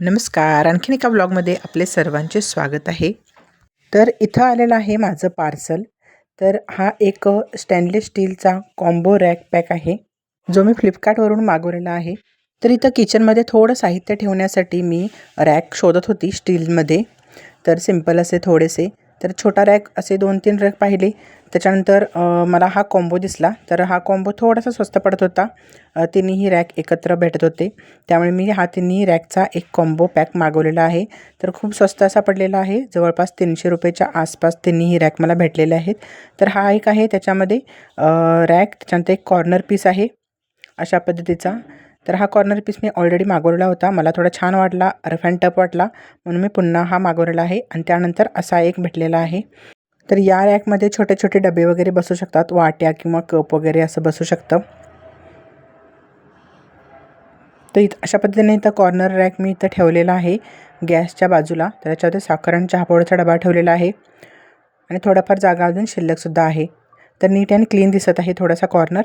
नमस्कार. आणखीन एका ब्लॉगमध्ये आपले सर्वांचे स्वागत आहे. तर इथं आलेलं आहे माझं पार्सल तर हा एक स्टॅनलेस स्टीलचा कॉम्बो रॅक पॅक आहे. जो मी फ्लिपकार्टवरून मागवलेला आहे. तर इथं किचनमध्ये थोडं साहित्य ठेवण्यासाठी मी रॅक शोधत होती स्टीलमध्ये तर सिंपल असे थोडेसे. तर छोटा रॅक असे दोन तीन रॅक पाहिले. त्याच्यानंतर मला हा कॉम्बो दिसला. तर हा कॉम्बो थोडासा स्वस्त पडत होता. तिन्ही रॅक एकत्र भेटत होते. त्यामुळे मी हा तिन्ही रॅकचा एक कॉम्बो पॅक मागवलेला आहे. तर खूप स्वस्त असा पडलेला आहे. जवळपास तीनशे रुपयेच्या आसपास तिन्ही रॅक मला भेटलेले आहेत. तर हा एक आहे. त्याच्यामध्ये रॅक त्याच्यानंतर एक कॉर्नर पीस आहे. अशा पद्धतीचा. तर हा कॉर्नर पीस मी ऑलरेडी मागवलेला होता. मला थोडा छान वाटला रफ अँड टप वाटला. म्हणून मी पुन्हा हा मागवलेला आहे आणि त्यानंतर असा एक भेटलेला आहे. तर या रॅकमध्ये छोटे छोटे डबे वगैरे बसू शकतात. वाट्या किंवा कप वगैरे असं बसू शकतं. तर इथं अशा पद्धतीने इथं कॉर्नर रॅक मी इथं ठेवलेला आहे गॅसच्या बाजूला. तर त्याच्यामध्ये साखर आणि चहापोळचा डबा ठेवलेला आहे. आणि थोडाफार जागा अजून शिल्लकसुद्धा आहे. तर नीट अँड क्लीन दिसत आहे थोडासा कॉर्नर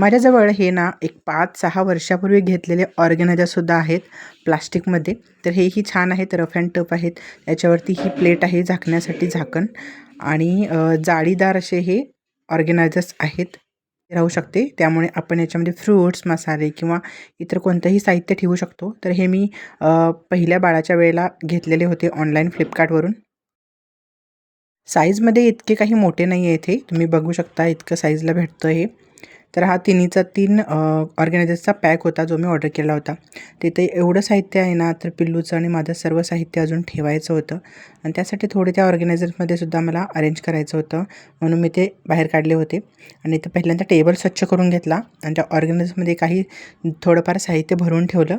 माझ्याजवळ हे ना एक पाच सहा वर्षापूर्वी घेतलेले ऑर्गनायझरसुद्धा आहेत प्लास्टिकमध्ये. तर हेही छान आहेत रफ अँड टफ आहेत. याच्यावरती ही प्लेट आहे झाकण्यासाठी झाकण. आणि जाळीदार असे हे ऑर्गनायझर्स आहेत. राहू शकते. त्यामुळे आपण याच्यामध्ये फ्रूट्स मसाले किंवा इतर कोणतंही साहित्य ठेवू शकतो. तर हे मी पहिल्या बाळाच्या वेळेला घेतलेले होते ऑनलाईन फ्लिपकार्टवरून. साईजमध्ये इतके काही मोठे नाही आहे इथे. तुम्ही बघू शकता इतकं साईजला भेटतं हे. तर हा तिन्हीचा तीन ऑर्गनायझर्सचा पॅक होता जो मी ऑर्डर केला होता. तिथे एवढं साहित्य आहे ना तर पिल्लूचं आणि माझं सर्व साहित्य अजून ठेवायचं होतं. आणि त्यासाठी थोडे त्या ऑर्गनायझर्समध्ये सुद्धा मला अरेंज करायचं होतं. म्हणून मी ते बाहेर काढले होते. आणि ते पहिल्यांदा टेबल स्वच्छ करून घेतला. आणि त्या ऑर्गनायझर्समध्ये काही थोडंफार साहित्य भरून ठेवलं.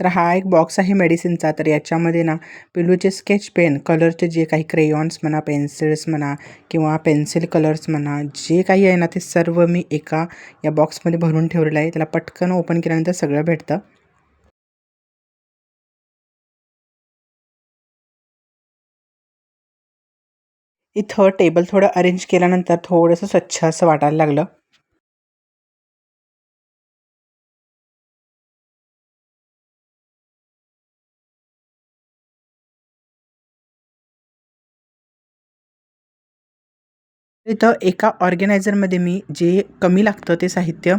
तर हा एक बॉक्स आहे मेडिसिनचा तर याच्यामध्ये ना पिलूचे स्केच पेन कलरचे जे काही क्रेयॉन्स म्हणा पेन्सिल्स म्हणा किंवा पेन्सिल कलर्स म्हणा जे काही आहे ना ते सर्व मी एका या बॉक्समध्ये भरून ठेवलेलं आहे. त्याला पटकन ओपन केल्यानंतर सगळं भेटतं. इथं टेबल थोडं अरेंज केल्यानंतर थोडंसं स्वच्छ असं वाटायला लागलं. इथं एका ऑर्गनायझरमध्ये मी जे कमी लागतं ते साहित्य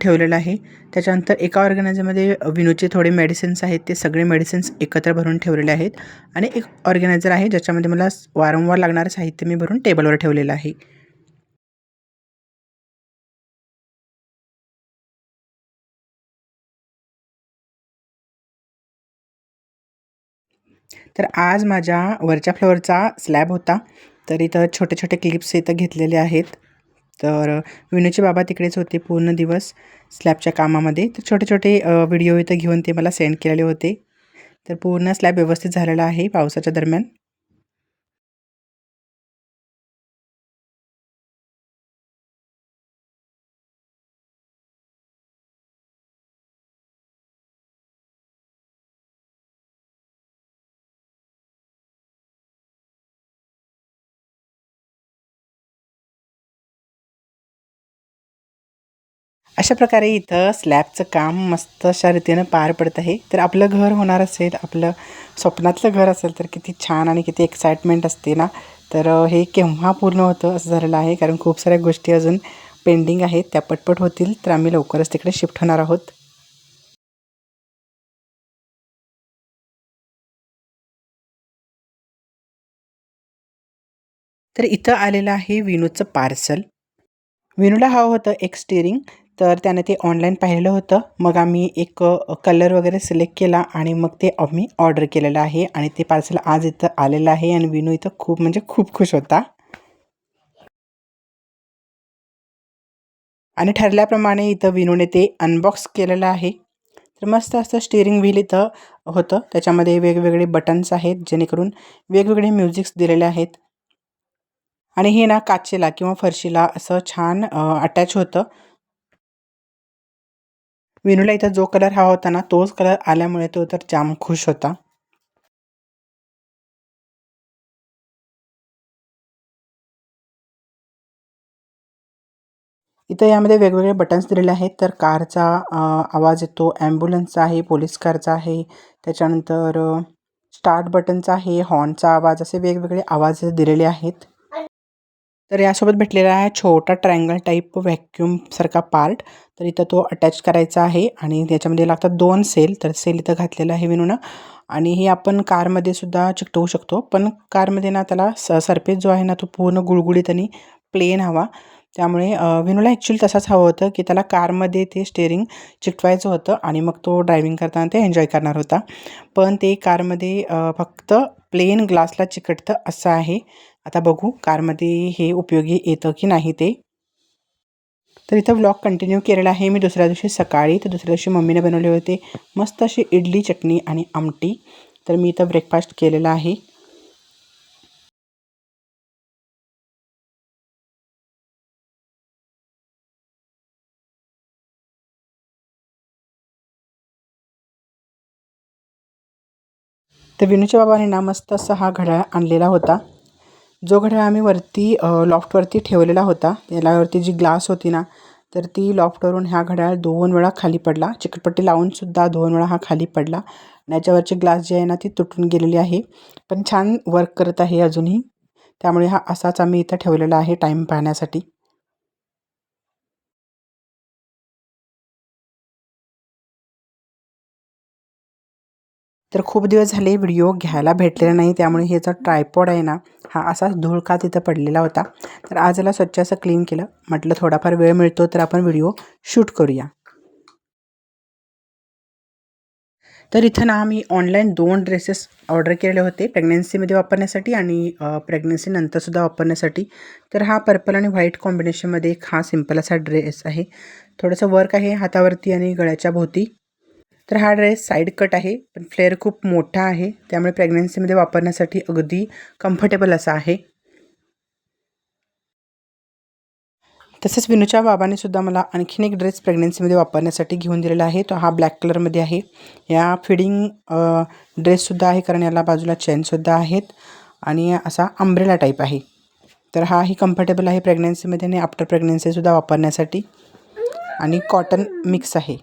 ठेवलेलं आहे. त्याच्यानंतर एका ऑर्गनायझरमध्ये विनूचे थोडे मेडिसिन्स आहेत ते सगळे मेडिसिन्स एकत्र भरून ठेवलेले आहेत. आणि एक ऑर्गनायझर आहे ज्याच्यामध्ये मला वारंवार लागणारं साहित्य मी भरून टेबलवर ठेवलेलं आहे. तर आज माझ्या वरच्या फ्लोअरचा स्लॅब होता. तर इथं छोटे छोटे क्लिप्स इथं घेतलेले आहेत. तर विनूचे बाबा तिकडेच होते पूर्ण दिवस स्लॅबच्या कामामध्ये. तर छोटे छोटे व्हिडिओ इथं घेऊन ते मला सेंड केलेले होते. तर पूर्ण स्लॅब व्यवस्थित झालेला आहे पावसाच्या दरम्यान. अशा प्रकारे इथं स्लॅबचं काम मस्त अशा रीतीनं पार पडत आहे. तर आपलं घर होणार असेल आपलं स्वप्नातलं घर असेल तर किती छान आणि किती एक्साइटमेंट असते ना. तर हे केव्हा पूर्ण होतं असं झालेलं आहे कारण खूप साऱ्या गोष्टी अजून पेंडिंग आहेत त्या पटपट होतील तर आम्ही लवकरच तिकडे शिफ्ट होणार आहोत. तर इथं आलेलं आहे विनूचं पार्सल विनूला हवं होतं एक स्टिअरिंग तर त्याने ते ऑनलाईन पाहिलं होतं. मग आम्ही एक कलर वगैरे सिलेक्ट केला आणि मग ते आम्ही ऑर्डर केलेलं आहे आणि ते पार्सल आज इथं आलेलं आहे आणि विनू इथं खूप म्हणजे खूप खुश होता. आणि ठरल्याप्रमाणे इथं विनूने ते अनबॉक्स केलेलं आहे. तर मस्त असं स्टिअरिंग व्हील इथं होतं. त्याच्यामध्ये वेगवेगळे बटन्स आहेत जेणेकरून वेगवेगळे म्युझिक्स दिलेले आहेत. आणि हे ना काचेला किंवा फरशीला असं छान अटॅच होतं. विनूला इथं जो कलर हवा होता ना तोच कलर आल्यामुळे तो तर जाम खुश होता. इथं यामध्ये वेगवेगळे बटन्स दिलेले आहेत. तर कारचा आवाज येतो ॲम्ब्युलन्सचा आहे पोलीस कारचा आहे. त्याच्यानंतर स्टार्ट बटनचा आहे हॉर्नचा आवाज असे वेगवेगळे आवाज दिलेले आहेत. तर यासोबत भेटलेला आहे छोटा ट्रँगल टाईप व्हॅक्यूमसारखा पार्ट तर इथं तो अटॅच करायचा आहे आणि त्याच्यामध्ये लागतात दोन सेल तर सेल इथं घातलेला आहे विनूनं. आणि हे आपण कारमध्ये सुद्धा चिकटवू शकतो. पण कारमध्ये ना त्याला स सरफेस जो आहे ना तो पूर्ण गुळगुळीत आणि प्लेन हवा. त्यामुळे विनूला ॲक्च्युली तसाच हवं होतं की त्याला कारमध्ये ते स्टेअरिंग चिकटवायचं होतं आणि मग तो ड्रायव्हिंग करताना ते एन्जॉय करणार होता. पण ते कारमध्ये फक्त प्लेन ग्लासला चिकटतं असं आहे. आता बघू कारमध्ये हे उपयोगी येतं की नाही ते. तर इथं व्लॉग कंटिन्यू केलेला आहे. मी दुसऱ्या दिवशी सकाळी तर दुसऱ्या दिवशी मम्मीने बनवले होते मस्त अशी इडली चटणी आणि आमटी. तर मी इथं ब्रेकफास्ट केलेला आहे. तर विनूच्या बाबाने ना मस्त असा हा घड्याळ आणलेला होता. जो घड्याळ आम्ही वरती लॉफ्टवरती ठेवलेला होता त्यालावरती जी ग्लास होती ना तर ती लॉफ्टवरून ह्या घड्याळ दोन वेळा खाली पडला. चिकटपट्टी लावूनसुद्धा दोन वेळा हा खाली पडला. आणि याच्यावरची ग्लास जी आहे ना ती तुटून गेलेली आहे. पण छान वर्क करत आहे अजूनही. त्यामुळे हा असाच आम्ही इथं ठेवलेला आहे टाईम पाहण्यासाठी. तर खूप दिवस झाले व्हिडिओ घ्यायला भेटलेला नाही त्यामुळे हे जो ट्रायपॉड आहे ना हा असाच धुळका तिथं पडलेला होता. तर आज याला स्वच्छ असं क्लीन केलं. म्हटलं थोडाफार वेळ मिळतो तर आपण व्हिडिओ शूट करूया. तर इथं ना मी ऑनलाईन दोन ड्रेसेस ऑर्डर केलेले होते प्रेग्नन्सीमध्ये वापरण्यासाठी आणि प्रेग्नन्सीनंतरसुद्धा वापरण्यासाठी. तर हा पर्पल आणि व्हाईट कॉम्बिनेशनमध्ये एक हा सिंपल असा ड्रेस आहे. थोडंसं वर्क आहे हातावरती आणि गळ्याच्या भोवती. तर हा ड्रेस साईड कट आहे पण फ्लेअर खूप मोठा आहे. त्यामुळे प्रेग्नन्सीमध्ये वापरण्यासाठी अगदी कम्फर्टेबल असा आहे. तसेच विनूच्या बाबाने सुद्धा मला आणखीन एक ड्रेस प्रेग्नन्सीमध्ये वापरण्यासाठी घेऊन दिलेला आहे. तो हा ब्लॅक कलरमध्ये आहे. या फिडिंग ड्रेससुद्धा आहे कारण याला बाजूला चेनसुद्धा आहेत. आणि असा अंब्रेला टाईप आहे. तर हाही कम्फर्टेबल आहे प्रेग्नन्सीमध्ये आणि आफ्टर प्रेग्नन्सीसुद्धा वापरण्यासाठी. आणि कॉटन मिक्स आहे.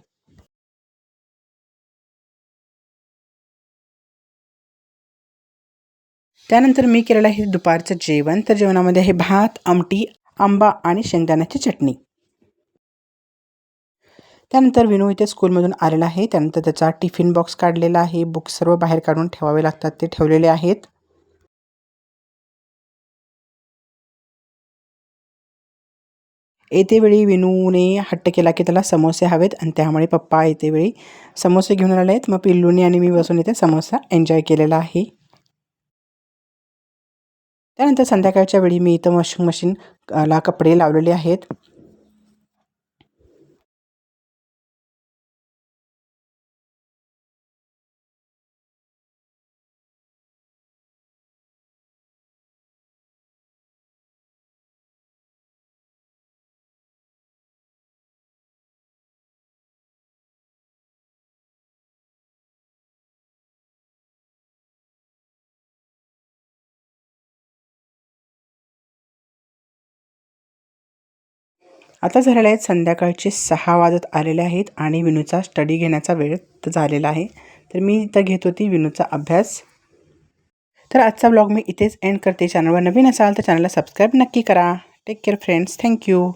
त्यानंतर मी केलेलं आहे दुपारचं जेवण. तर जेवणामध्ये आहे भात आमटी आंबा आणि शेंगदाण्याची चटणी. त्यानंतर विनू इथे स्कूलमधून आलेला आहे. त्यानंतर त्याचा टिफिन बॉक्स काढलेला आहे. बुक्स सर्व बाहेर काढून ठेवावे लागतात. ते ठेवलेले आहेत. येतेवेळी विनूने हट्ट केला की त्याला समोसे हवेत आणि त्यामुळे पप्पा येतेवेळी समोसे घेऊन आले आहेत. मग पिल्लूने आणि मी बसून इथे समोसा एन्जॉय केलेला आहे. त्यानंतर संध्याकाळच्या वेळी मी इथं वॉशिंग मशीन ला कपडे लावलेले आहेत. आता झालेले आहेत संध्याकाळचे सहा वाजत आलेले आहेत आणि विनूचा स्टडी घेण्याचा वेळ झालेला आहे. तर मी इथं घेत होती विनूचा अभ्यास. तर आजचा ब्लॉग मी इथेच एंड करते. चॅनलवर नवीन असाल तर चॅनलला सबस्क्राईब नक्की करा. Take care friends thank you